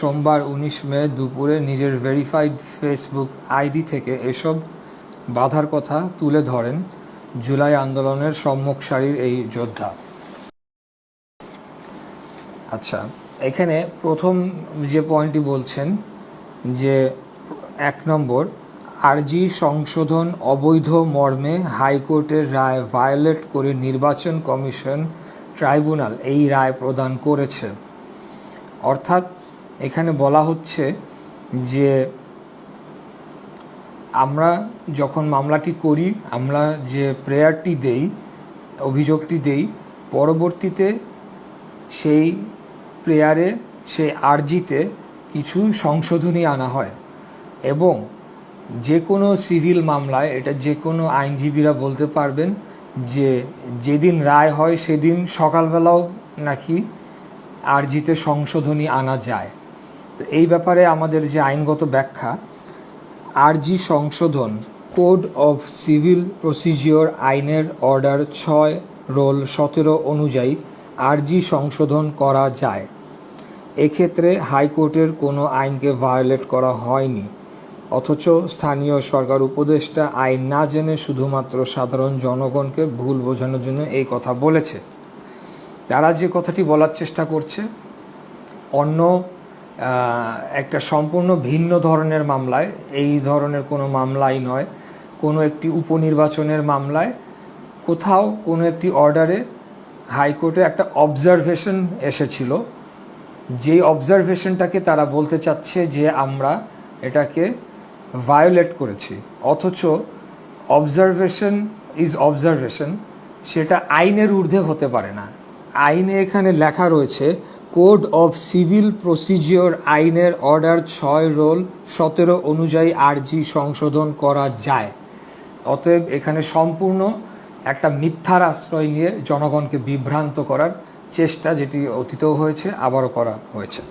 সোমবার উনিশ মে দুপুরে নিজের ভেরিফাইড ফেসবুক আইডি থেকে এসব বাধার কথা তুলে ধরেন জুলাই আন্দোলনের সম্মুখ সারির এই যোদ্ধা। আচ্ছা এখানে প্রথম যে পয়েন্টটি বলছেন যে এক নম্বর, আরজি সংশোধন অবৈধ মর্মে হাইকোর্টের রায় ভায়োলেট করে নির্বাচন কমিশন ট্রাইব্যুনাল এই রায় প্রদান করেছে। অর্থাৎ এখানে বলা হচ্ছে যে আমরা যখন মামলাটি করি, আমরা যে প্রেয়ারটি দেই, অভিযোগটি দেই, পরবর্তীতে সেই প্রেয়ারে, সেই আর্জিতে কিছু সংশোধনী আনা হয় এবং যে কোনো সিভিল মামলায়, এটা যে কোনো আইনজীবীরা বলতে পারবেন যে যেদিন রায় হয়, সেদিন সকালবেলাও নাকি আর্জিতে সংশোধনী আনা যায়। তো এই ব্যাপারে আমাদের যে আইনগত ব্যাখ্যা, আরজি সংশোধন, কোড অফ সিভিল প্রসিজিওর আইনের অর্ডার ছয়, রোল সতেরো অনুযায়ী আরজি সংশোধন করা যায়। এক্ষেত্রে হাইকোর্টের কোনো আইনকে ভায়োলেট করা হয়নি। অথচ স্থানীয় সরকার উপদেষ্টা আইন না জেনে শুধুমাত্র সাধারণ জনগণকে ভুল বোঝানোর জন্য এই কথা বলেছে। তারা যে কথাটি বলার চেষ্টা করছে, অন্য একটা সম্পূর্ণ ভিন্ন ধরনের মামলায়। এই ধরনের কোনো মামলাই নয়। কোনো একটি উপনির্বাচনের মামলায় কোথাও কোনো একটি অর্ডারে হাইকোর্টে একটা অবজারভেশন এসেছিল। যেই অবজারভেশনটাকে তারা বলতে চাচ্ছে যে আমরা এটাকে ভায়োলেট করেছি। অথচ অবজারভেশন ইজ অবজারভেশন সেটা আইনের ঊর্ধ্বে হতে পারে না। আইনে এখানে লেখা রয়েছে কোড অফ সিভিল প্রসিজিওর আইনের অর্ডার ছয় রোল সতেরো অনুযায়ী আর্জি সংশোধন করা যায়। অতএব এখানে সম্পূর্ণ একটা মিথ্যার আশ্রয় নিয়ে জনগণকে বিভ্রান্ত করার চেষ্টা যেটি অতীতেও হয়েছে, আবারও করা হয়েছে।